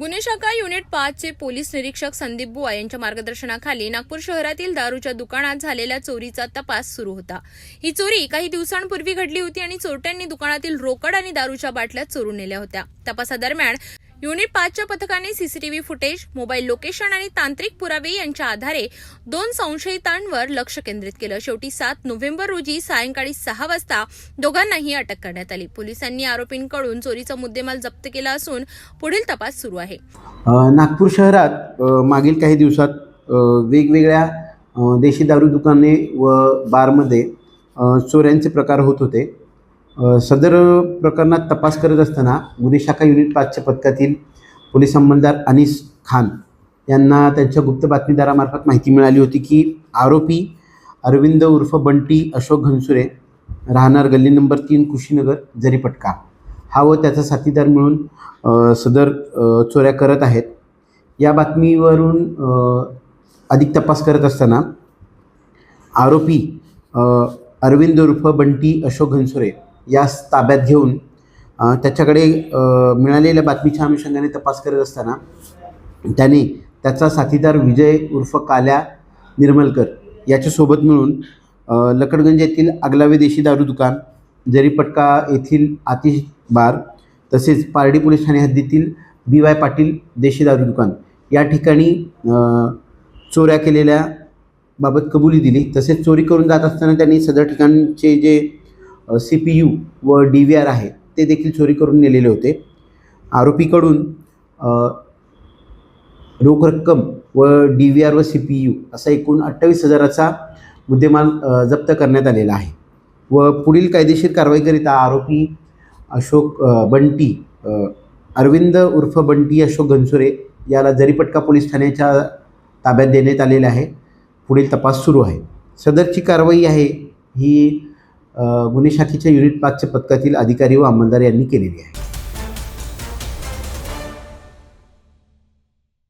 गुन्हे शाखा unit पाचचे police निरीक्षक संदीप बुवा यांच्या मार्गदर्शनाखाली नागपूर शहरातील दारूच्या दुकानात झालेल्या चोरीचा तपास सुरू होता. ही चोरी काही दिवसांपूर्वी घडली होती आणि चोरट्यांनी दुकानातील रोकड आणि दारूच्या बाटल्या चोरून नेल्या होत्या. तपासादरम्यान युनिट पाचच्या पथकाने सीसीटीव्ही फुटेज मोबाईल लोकेशन आणि तांत्रिक पुरावे यांच्या आधारे दोन संशयितांवर लक्ष केंद्रित केलं. शेवटी सात नोव्हेंबर रोजी सायंकाळी सहा वाजता दोघांनाही अटक करण्यात आली. पोलिसांनी आरोपींकडून चोरीचा मुद्देमाल जप्त केला असून पुढील तपास सुरू आहे. नागपूर शहरात मागील काही दिवसात वेगवेगळ्या देशी दारू दुकाने व बारमध्ये चोऱ्यांचे प्रकार होत होते. सदर प्रकरणात तपास करत असताना गुन्हे शाखा युनिट पाचच्या पथकातील पोलीस अंमलदार अनिस खान यांना त्यांच्या गुप्त बातमीदारामार्फत माहिती मिळाली होती की आरोपी अरविंद उर्फ बंटी अशोक घनसुरे राहणार गल्ली नंबर तीन कुशीनगर जरीपटका हा व त्याचा साथीदार मिळून सदर चोऱ्या करत आहेत. या बातमीवरून अधिक तपास करत असताना आरोपी अरविंद उर्फ बंटी अशोक घनसुरे यास ताब्यात घेऊन त्याच्याकडे मिळालेल्या बातमीच्या अनुषंगाने तपास करत असताना त्याने त्याचा साथीदार विजय उर्फ काल्या निर्मलकर याच्यासोबत मिळून लकडगंज येथील आगलावे देशी दारू दुकान जरीपटका येथील आतिश बार तसेच पारडी पोलीस ठाणे हद्दीतील बी वाय पाटील देशी दारू दुकान या ठिकाणी चोऱ्या केलेल्या बाबत कबुली दिली. तसेच चोरी करून जात असताना त्यांनी सदर ठिकाणचे जे सी पी यू व डी व्ही आर आहे ते देखील चोरी करून नेलेले होते. आरोपीकडून रोख रक्कम व डी व्ही आर व सी पी यू असा एकूण अठ्ठावीस हजाराचा मुद्देमाल जप्त करण्यात आलेला आहे. व पुढील कायदेशीर कारवाईकरिता आरोपी अशोक बंटी अरविंद उर्फ बंटी अशोक घनसुरे याला जरीपटका पोलीस ठाण्याच्या ताब्यात देण्यात आलेला आहे. पुढील तपास सुरू आहे. सदरची कारवाई आहे ही गुन्हे शाखेच्या युनिट पाचच्या पथकातील अधिकारी व अंमलदार यांनी केलेली आहे.